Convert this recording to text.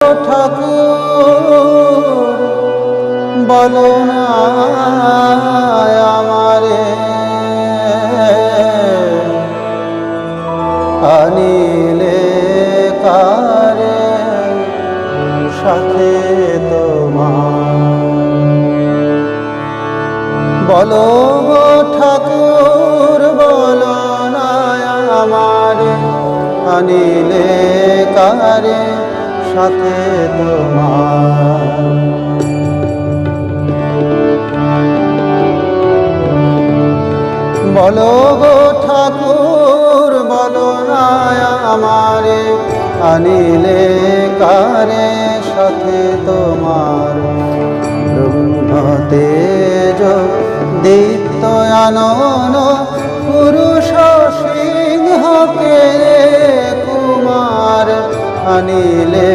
ঠাকুর বলো না আমারে। আনিলে কারে সাথে তোমার। বলো ঠাকুর বলো না আমারে। আনিলে সাথে তোমার। বলো গো ঠাকুর, বলো আমারে, আনিলে কারে সাথে তোমার? তেজ দীপ্ত আনন, পুরুষ সিংহকে আনিলে